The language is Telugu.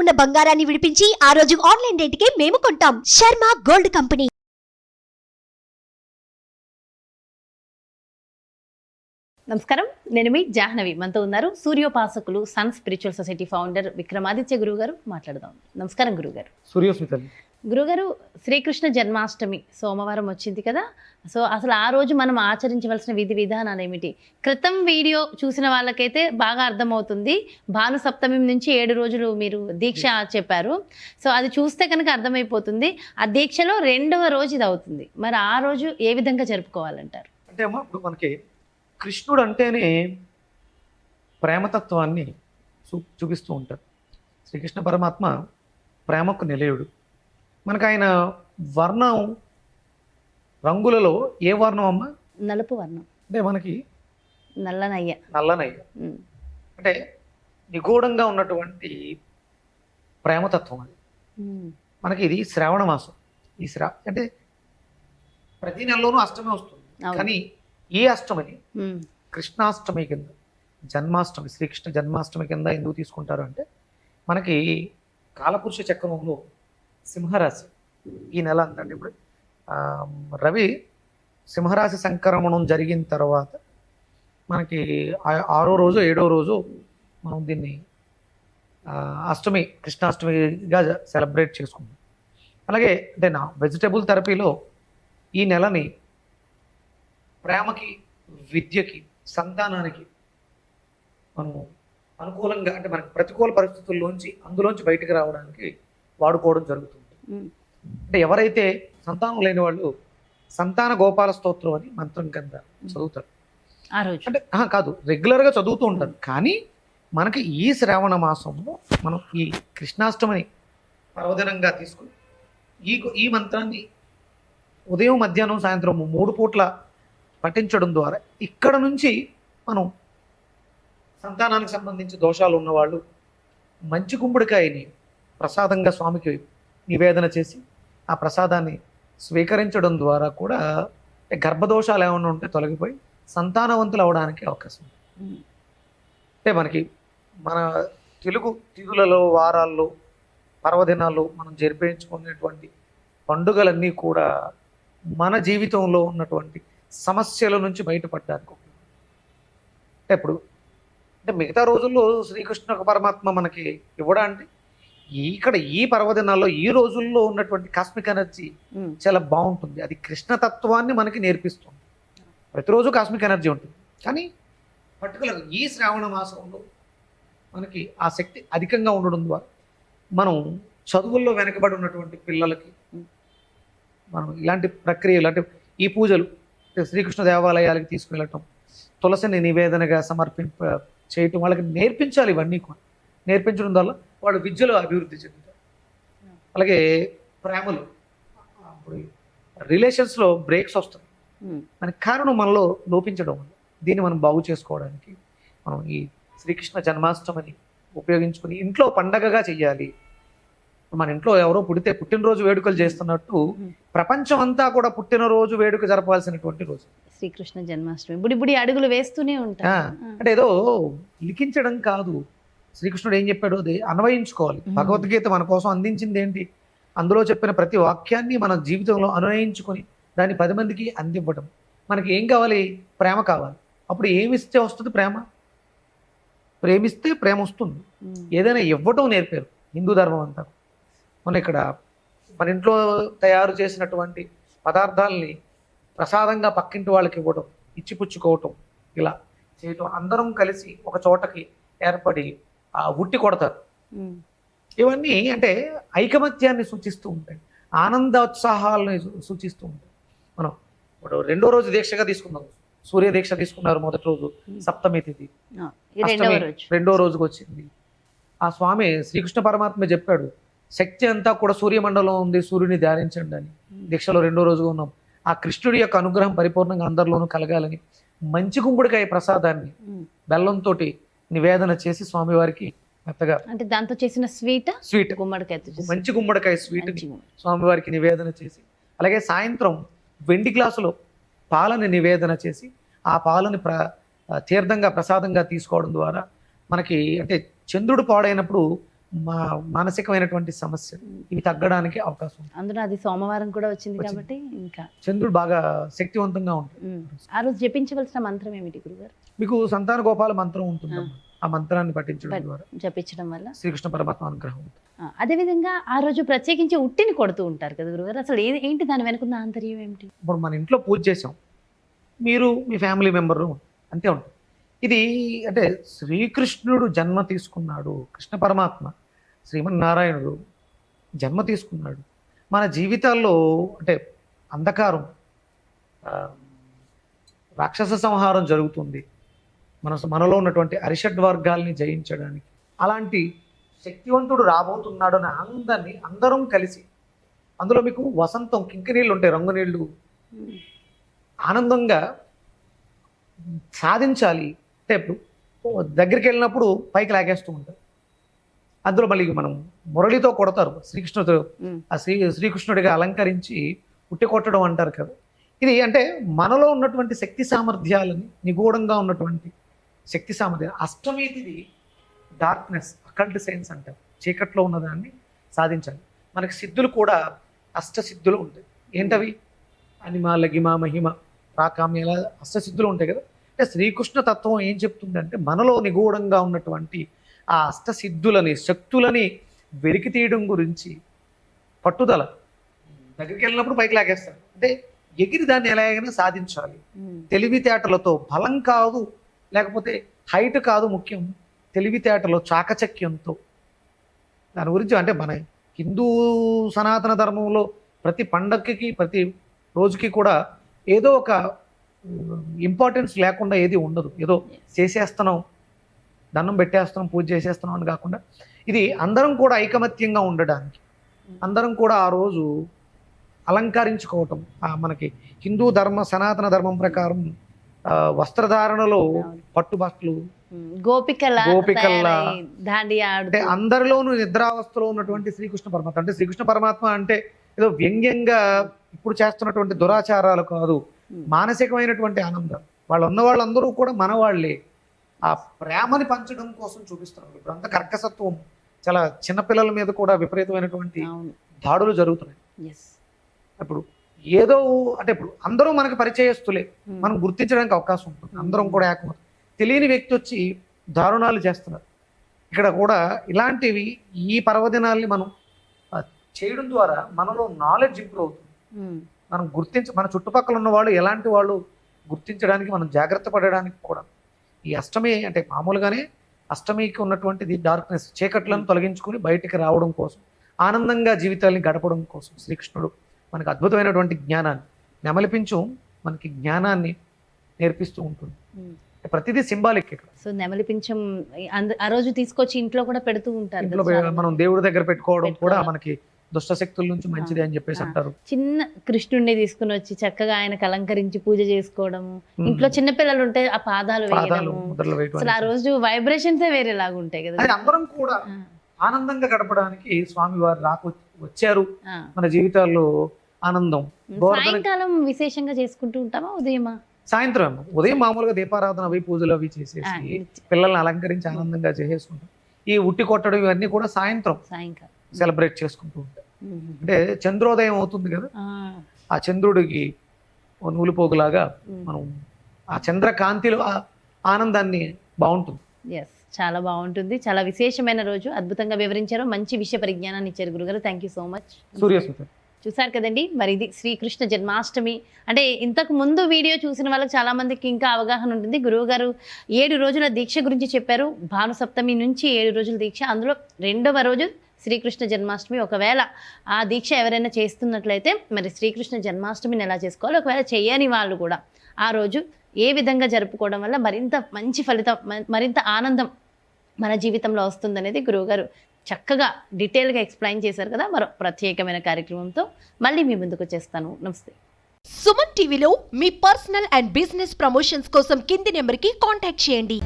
ఉన్న బంగారాన్ని విడిపించి ఆ రోజు ఆన్లైన్ రేటుకే మేము కొంటాం. Sharma gold company. నమస్కారం. నేను మీ జాహ్నవి. మనతో ఉన్నారు సూర్యోపాసకులు sun spiritual society founder Vikramaditya గురువు గారు మాట్లాడదాం. నమస్కారం గురుగారు సూర్యోస్మితల్లి. గురుగారు శ్రీకృష్ణ జన్మాష్టమి సోమవారం వచ్చింది కదా? సో అసలు ఆ రోజు మనం ఆచరించవలసిన విధి విధానాలు ఏమిటి? క్రితం వీడియో చూసిన వాళ్ళకైతే బాగా అర్థమవుతుంది. భాను సప్తమి నుంచి ఏడు రోజులు మీరు దీక్ష చెప్పారు. సో అది చూస్తే కనుక అర్థమైపోతుంది. ఆ దీక్షలో రెండవ రోజు ఇది అవుతుంది. మరి ఆ రోజు ఏ విధంగా జరుపుకోవాలంటారు? అంటే అమ్మా ఇప్పుడు మనకి కృష్ణుడు అంటేనే ప్రేమతత్వాన్ని చూ చూపిస్తూ ఉంటారు శ్రీకృష్ణ పరమాత్మ ప్రేమకు నిలయుడు. మనకు ఆయన వర్ణం రంగులలో ఏ వర్ణం అమ్మా? నలుపు వర్ణం. అంటే మనకి నల్లనయ్య. నల్లనయ్య. అంటే నిగూఢంగా ఉన్నటువంటి ప్రేమతత్వం అది. మనకి ఇది శ్రావణ మాసం. ఈ శ్రా అంటే ప్రతి నెలలోనూ అష్టమి వస్తుంది. కానీ ఈ అష్టమిని. కృష్ణాష్టమి కింద. జన్మాష్టమి శ్రీకృష్ణ జన్మాష్టమి కింద ఎందుకు తీసుకుంటారు అంటే మనకి కాలపురుష చక్రంలో సింహరాశి ఈ నెల అంత అంటే ఇప్పుడు. రవి సింహరాశి సంక్రమణం జరిగిన తర్వాత మనకి ఆరో రోజు ఏడో రోజు మనం దీన్ని అష్టమి కృష్ణాష్టమిగా సెలబ్రేట్ చేసుకుంటాం. అలాగే అంటే నా వెజిటబుల్ థెరపీలో ఈ నెలని ప్రేమకి విద్యకి సంతానానికి మనము అనుకూలంగా అంటే మనకి ప్రతికూల పరిస్థితుల్లోంచి అందులోంచి బయటకు రావడానికి వాడుకోవడం జరుగుతుంది. అంటే ఎవరైతే సంతానం లేని వాళ్ళు సంతాన గోపాల స్తోత్రం అని మంత్రం కింద చదువుతారు. అంటే కాదు రెగ్యులర్గా చదువుతూ ఉంటారు. కానీ మనకి ఈ శ్రావణ మాసంలో మనం ఈ కృష్ణాష్టమిని పర్వదినంగా తీసుకుని ఈ ఈ మంత్రాన్ని ఉదయం మధ్యాహ్నం సాయంత్రం మూడు పూట్ల పఠించడం ద్వారా ఇక్కడ నుంచి మనం సంతానానికి సంబంధించి దోషాలు ఉన్నవాళ్ళు మంచి గుమ్మడికాయని ప్రసాదంగా స్వామికి నివేదన చేసి ఆ ప్రసాదాన్ని స్వీకరించడం ద్వారా కూడా గర్భదోషాలు ఏమైనా ఉంటే తొలగిపోయి సంతానవంతులు అవడానికి అవకాశం ఉంది. అంటే మనకి మన తెలుగు తిథులలో వారాల్లో పర్వదినాల్లో మనం జరిపించుకునేటువంటి పండుగలన్నీ కూడా మన జీవితంలో ఉన్నటువంటి సమస్యల నుంచి బయటపడడానికి. అంటే ఇప్పుడు అంటే మిగతా రోజుల్లో శ్రీకృష్ణ పరమాత్మ మనకి ఇవ్వడా అంటే ఇక్కడ ఈ పర్వదినాల్లో ఈ రోజుల్లో ఉన్నటువంటి కాస్మిక్ ఎనర్జీ. చాలా బాగుంటుంది. అది కృష్ణతత్వాన్ని మనకి నేర్పిస్తుంది. ప్రతిరోజు కాస్మిక్ ఎనర్జీ ఉంటుంది. కానీ పర్టికులర్ ఈ శ్రావణ మాసంలో మనకి ఆ శక్తి అధికంగా ఉండడం ద్వారా మనం చదువుల్లో వెనకబడి ఉన్నటువంటి పిల్లలకి మనం ఇలాంటి ప్రక్రియలు అంటే ఈ పూజలు అంటే శ్రీకృష్ణ దేవాలయాలకి తీసుకువెళ్ళటం తులసిని నివేదనగా సమర్పింప చేయటం వాళ్ళకి నేర్పించాలి ఇవన్నీ కూడా. నేర్పించడం వల్ల వాళ్ళు విద్యలో అభివృద్ధి చెందుతారు అలాగే ప్రేమలు. అప్పుడు రిలేషన్స్లో బ్రేక్స్ వస్తాయి. దానికి కారణం మనలో లోపించడం వల్ల దీన్ని మనం బాగు చేసుకోవడానికి మనం ఈ శ్రీకృష్ణ జన్మాష్టమిని ఉపయోగించుకుని ఇంట్లో పండగగా చెయ్యాలి. మన ఇంట్లో ఎవరో పుడితే పుట్టినరోజు వేడుకలు చేస్తున్నట్టు ప్రపంచం అంతా కూడా పుట్టినరోజు వేడుక జరపాల్సినటువంటి రోజు. శ్రీకృష్ణ జన్మాష్టమి. బుడి బుడి అడుగులు వేస్తూనే ఆ, ఉంటారు అంటే ఏదో లిఖించడం కాదు. శ్రీకృష్ణుడు ఏం చెప్పాడో? అది అన్వయించుకోవాలి. భగవద్గీత మన కోసం అందించింది ఏంటి? అందులో చెప్పిన ప్రతి వాక్యాన్ని మన జీవితంలో అన్వయించుకొని దాన్ని పది మందికి అందివ్వడం మనకి ఏం కావాలి? ప్రేమ కావాలి. అప్పుడు ఏమిస్తే వస్తుంది ప్రేమ? ప్రేమిస్తే ప్రేమ వస్తుంది. ఏదైనా ఇవ్వటం నేర్పారు హిందూ ధర్మం అంతా. మన ఇక్కడ మన ఇంట్లో తయారు చేసినటువంటి పదార్థాలని ప్రసాదంగా పక్కింటి వాళ్ళకి ఇవ్వడం ఇచ్చిపుచ్చుకోవటం ఇలా చేయటం. అందరం కలిసి ఒక చోటకి ఏర్పడి ఉట్టి కొడతారు. ఇవన్నీ అంటే ఐకమత్యాన్ని సూచిస్తూ ఉంటాయి. ఆనందోత్సాహాలను సూచిస్తూ ఉంటాయి. మనం ఇప్పుడు రెండో రోజు దీక్షగా తీసుకున్నాం సూర్య దీక్ష తీసుకున్నారు మొదటి రోజు సప్తమి తిథి. రెండో రోజుకి వచ్చింది. ఆ స్వామి శ్రీకృష్ణ పరమాత్మ చెప్పాడు శక్తి అంతా కూడా సూర్యమండలం ఉంది సూర్యుని ధ్యానించండి అని. దీక్షలో రెండో రోజుగా ఉన్నాం. ఆ కృష్ణుడి యొక్క అనుగ్రహం పరిపూర్ణంగా అందరిలోనూ కలగాలని మంచి గుమ్మడికాయ ప్రసాదాన్ని. బెల్లంతో నివేదన చేసి స్వామివారికి మెత్తగా అంటే దాంతో చేసిన స్వీట్ స్వీట్ గుమ్మడికాయతో చేసిన మంచి గుమ్మడికాయ స్వీట్. స్వామివారికి నివేదన చేసి అలాగే సాయంత్రం వెండి గ్లాసులో పాలని నివేదన చేసి ఆ పాలని ప్ర తీర్థంగా ప్రసాదంగా తీసుకోవడం ద్వారా మనకి అంటే చంద్రుడు పాడైనప్పుడు మా మానసికమైనటువంటి సమస్య ఇవి తగ్గడానికి అవకాశం ఉంది అందులో అది సోమవారం కూడా వచ్చింది. కాబట్టి ఇంకా చంద్రుడు బాగా శక్తివంతంగా ఉంటుంది. ఆ రోజు జపించవలసిన మంత్రం ఏమిటి గురుగారు మీకు సంతాన గోపాల మంత్రం ఉంటుంది ఆ మంత్రాన్ని పఠించడం పఠి- ద్వారా జపించడం వల్ల? శ్రీకృష్ణ పరమాత్మ అనుగ్రహం అదేవిధంగా ఆ రోజు ప్రత్యేకించి ఉట్టిని కొడుతూ ఉంటారు కదా గురుగారు. అసలు ఏ- ఏంటి దాని వెనుకున్న ఆంతర్యం ఏమిటి? ఇప్పుడు మన ఇంట్లో పూజ చేసాం మీరు మీ ఫ్యామిలీ మెంబరు అంతే ఉంటుంది. ఇది అంటే శ్రీకృష్ణుడు జన్మ తీసుకున్నాడు కృష్ణ పరమాత్మ శ్రీమన్నారాయణుడు జన్మ తీసుకున్నాడు. మన జీవితాల్లో అంటే అంధకారం రాక్షస సంహారం జరుగుతుంది. మన మనలో ఉన్నటువంటి అరిషడ్ వర్గాల్ని జయించడానికి. అలాంటి శక్తివంతుడు రాబోతున్నాడు అనే ఆనందాన్ని అందరం కలిసి అందులో మీకు వసంతం కింకినీళ్ళు ఉంటాయి రంగు నీళ్ళు. ఆనందంగా సాధించాలి. అంటే ఇప్పుడు దగ్గరికి వెళ్ళినప్పుడు పైకి లాగేస్తూ ఉంటారు. అందులో మళ్ళీ మనం మురళితో కొడతారు శ్రీకృష్ణుడితో ఉమ్. ఆ శ్రీ శ్రీకృష్ణుడిగా అలంకరించి పుట్టి కొట్టడం అంటారు కదా. ఇది అంటే మనలో ఉన్నటువంటి శక్తి సామర్థ్యాలని నిగూఢంగా ఉన్నటువంటి శక్తి సామర్థ్యం. అష్టమి తిథి డార్క్నెస్ అకల్ట్ సైన్స్ అంటారు. చీకట్లో ఉన్నదాన్ని సాధించాలి. మనకి సిద్ధులు కూడా అష్ట సిద్ధులు ఉంటాయి. ఏంటవి? అనిమ లగిమ మహిమ ప్రాకామ్య ఇలా అష్ట సిద్ధులు ఉంటాయి కదా. అంటే శ్రీకృష్ణ తత్వం ఏం చెప్తుందంటే మనలో నిగూఢంగా ఉన్నటువంటి ఆ అష్ట సిద్ధులని శక్తులని వెలికి తీయడం గురించి పట్టుదల. దగ్గరికి వెళ్ళినప్పుడు పైకి లాగేస్తారు. అంటే ఎగిరి దాన్ని ఎలాగైనా సాధించాలి. తెలివితేటలతో బలం కాదు. లేకపోతే హైట్ కాదు ముఖ్యం తెలివితేటలో చాకచక్యంతో. దాని గురించి అంటే మన హిందూ సనాతన ధర్మంలో ప్రతి పండగకి ప్రతి రోజుకి కూడా ఏదో ఒక ఇంపార్టెన్స్ లేకుండా ఏది ఉండదు. ఏదో చేసేస్తున్నాం దండం పెట్టేస్తున్నాం పూజ చేసేస్తున్నాం అని కాకుండా ఇది అందరం కూడా ఐకమత్యంగా ఉండడానికి. అందరం కూడా ఆ రోజు అలంకరించుకోవటం మనకి హిందూ ధర్మ సనాతన ధర్మం ప్రకారం వస్త్రధారణలో. పట్టు బట్టలు. గోపికల గోపికల అంటే అందరిలోనూ నిద్రావస్థలో ఉన్నటువంటి శ్రీకృష్ణ పరమాత్మ. అంటే శ్రీకృష్ణ పరమాత్మ అంటే ఏదో వ్యంగ్యంగా ఇప్పుడు చేస్తున్నటువంటి దురాచారాలు కాదు. మానసికమైనటువంటి ఆనందం. వాళ్ళు ఉన్న వాళ్ళందరూ కూడా మన వాళ్ళే ఆ ప్రేమని పంచడం కోసం చూపిస్తున్నారు. ఇప్పుడు అంత కర్కసత్వం చాలా చిన్నపిల్లల మీద కూడా విపరీతమైనటువంటి దాడులు జరుగుతున్నాయి. ఇప్పుడు ఏదో అంటే ఇప్పుడు అందరూ మనకి పరిచయస్తులే. మనం గుర్తించడానికి అవకాశం ఉంటుంది. అందరం కూడా ఏకమవుతాం. తెలియని వ్యక్తి వచ్చి దారుణాలు చేస్తున్నారు. ఇక్కడ కూడా ఇలాంటివి ఈ పర్వదినాల్ని మనం చేయడం ద్వారా మనలో నాలెడ్జ్ ఇంప్రూవ్ అవుతుంది. మనం గుర్తించ మన చుట్టుపక్కల ఉన్న వాళ్ళు ఎలాంటి వాళ్ళు గుర్తించడానికి మనం జాగ్రత్త పడడానికి కూడా. ఈ అష్టమి అంటే మామూలుగానే అష్టమికి ఉన్నటువంటిది డార్క్నెస్ చీకట్లను తొలగించుకుని బయటికి రావడం కోసం ఆనందంగా జీవితాల్ని గడపడం కోసం శ్రీకృష్ణుడు మనకు అద్భుతమైనటువంటి జ్ఞానాన్ని నెమలిపించు మనకి జ్ఞానాన్ని నేర్పిస్తూ ఉంటుంది ప్రతిదీ సింబాలిక్ ఇక్కడ సో నెమలి పింఛం అంద- ఆ రోజు తీసుకొచ్చి ఇంట్లో కూడా పెడుతూ ఉంటారు ఇంట్లో మనం దేవుడి దగ్గర పెట్టుకోవడం కూడా. మనకి దుష్ట శక్తుల నుంచి మంచిది అని చెప్పేసి. అంటారు చిన్న కృష్ణుడిని తీసుకుని వచ్చి చక్కగా ఆయనకు అలంకరించి పూజ చేసుకోవడము ఉమ్. ఇంట్లో చిన్న పిల్లలు ఉంటే ఆ పాదాలు పాదాలు అసలు ఆ. రోజు వైబ్రేషన్స్ వేరేలాగా ఉంటాయి కదా అది అందరం కూడా ఆనందంగా గడపడానికి స్వామి వారు రాకు వచ్చారు. మన జీవితాల్లో ఆనందం. సాయంకాలం విశేషంగా చేసుకుంటూ ఉంటామా ఉదయమా? సాయంత్రం. ఉదయం మామూలుగా దీపారాధన అవి పూజలు అవి చేసేసి పిల్లల్ని అలంకరించి ఆనందంగా చేసేసుకుంటాం. ఈ ఉట్టి కొట్టడం ఇవన్నీ కూడా సాయంత్రం సాయంకాలం. సెలబ్రేట్ చేసుకుంటూ ఉంటాం. అంటే చంద్రోదయం అవుతుంది కదా? ఆ, చంద్రుడికి నూలుపోగులాగా. మనం ఆ చంద్రకాంతిలో ఆ ఆనందాన్ని బాగుంటుంది. ఎస్ చాలా బాగుంటుంది. చాలా విశేషమైన రోజు. అద్భుతంగా వివరించారు. మంచి విషయ పరిజ్ఞానాన్ని ఇచ్చారు గురుగారు. Thank you so much Suryasmitham చూసారు కదండి. మరి ఇది శ్రీకృష్ణ జన్మాష్టమి. అంటే ఇంతకు ముందు వీడియో చూసిన వాళ్ళకి చాలామందికి ఇంకా అవగాహన ఉంటుంది. గురువు గారు ఏడు రోజుల దీక్ష గురించి చెప్పారు. భాను సప్తమి నుంచి ఏడు రోజుల దీక్ష. అందులో రెండవ రోజు శ్రీకృష్ణ జన్మాష్టమి. ఒకవేళ ఆ దీక్ష ఎవరైనా చేస్తున్నట్లయితే మరి శ్రీకృష్ణ జన్మాష్టమిని ఎలా చేసుకోవాలి? ఒకవేళ చేయని వాళ్ళు కూడా ఆ రోజు ఏ విధంగా జరుపుకోవడం వల్ల మరింత మంచి ఫలితం మరింత ఆనందం మన జీవితంలో వస్తుందనేది గురువుగారు చక్కగా డీటెయిల్గా ఎక్స్ప్లెయిన్ చేశారు కదా మరో ప్రత్యేకమైన కార్యక్రమంతో మళ్ళీ మీ ముందుకు వచ్చేస్తాను. నమస్తే. సుమన్ టీవీలో మీ పర్సనల్ అండ్ బిజినెస్ ప్రమోషన్స్ కోసం కింది నెంబర్కి కాంటాక్ట్ చేయండి.